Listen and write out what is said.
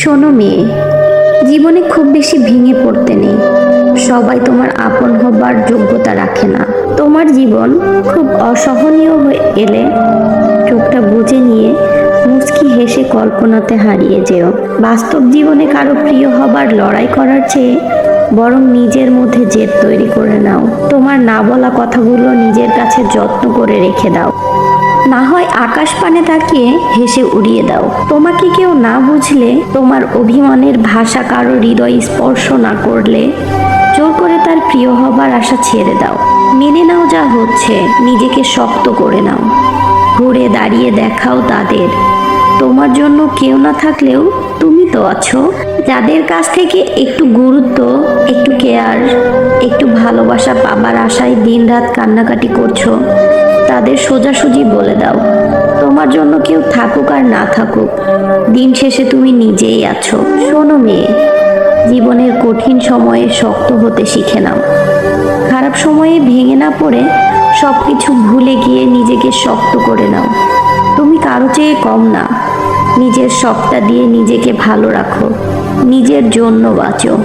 শোনো মেয়ে, জীবনে খুব বেশি ভেঙে পড়তে নেই। সবাই তোমার আপন হবার যোগ্যতা রাখে না। তোমার জীবন খুব অসহনীয় হয়ে এলে চোখটা বুঝে নিয়ে মুচকি হেসে কল্পনাতে হারিয়ে যেও। বাস্তব জীবনে কারও প্রিয় হবার লড়াই করার চেয়ে বরং নিজের মধ্যে জেদ তৈরি করে নাও। তোমার না বলা কথাগুলো নিজের কাছে যত্ন করে রেখে দাও। না হয় আকাশ পানে তাকিয়ে হেসে উড়িয়ে দাও। তোমাকে কেউ না বুঝলে তোমার অভিমানের ভাষা কারও হৃদয় স্পর্শ না করলে। জোর করে তার প্রিয় হবার আশা ছেড়ে দাও। মেনে নাও যা হচ্ছে, নিজেকে শক্ত করে নাও। ঘুরে দাঁড়িয়ে দেখাও তাদের। তোমার জন্য কেউ না থাকলেও তুমি তো আছো। যাদের কাছ থেকে একটু গুরুত্ব, একটু কেয়ার একটু ভালোবাসা পাবার আশায় দিনরাত কান্নাকাটি করছ তাদের সোজাসুজি বলে দাও। তোমার জন্য কেউ থাকুক আর না থাকুক। দিন শেষে তুমি নিজেই আছো। শোনো মেয়ে, জীবনের কঠিন সময়ে শক্ত হতে শিখে নাও। খারাপ সময়ে ভেঙে না পড়ে সব কিছু ভুলে গিয়ে নিজেকে শক্ত করে নাও। তুমি কারও চেয়ে কম না। নিজের শখটা দিয়ে নিজেকে ভালো রাখো। নিজের জন্য বাঁচো।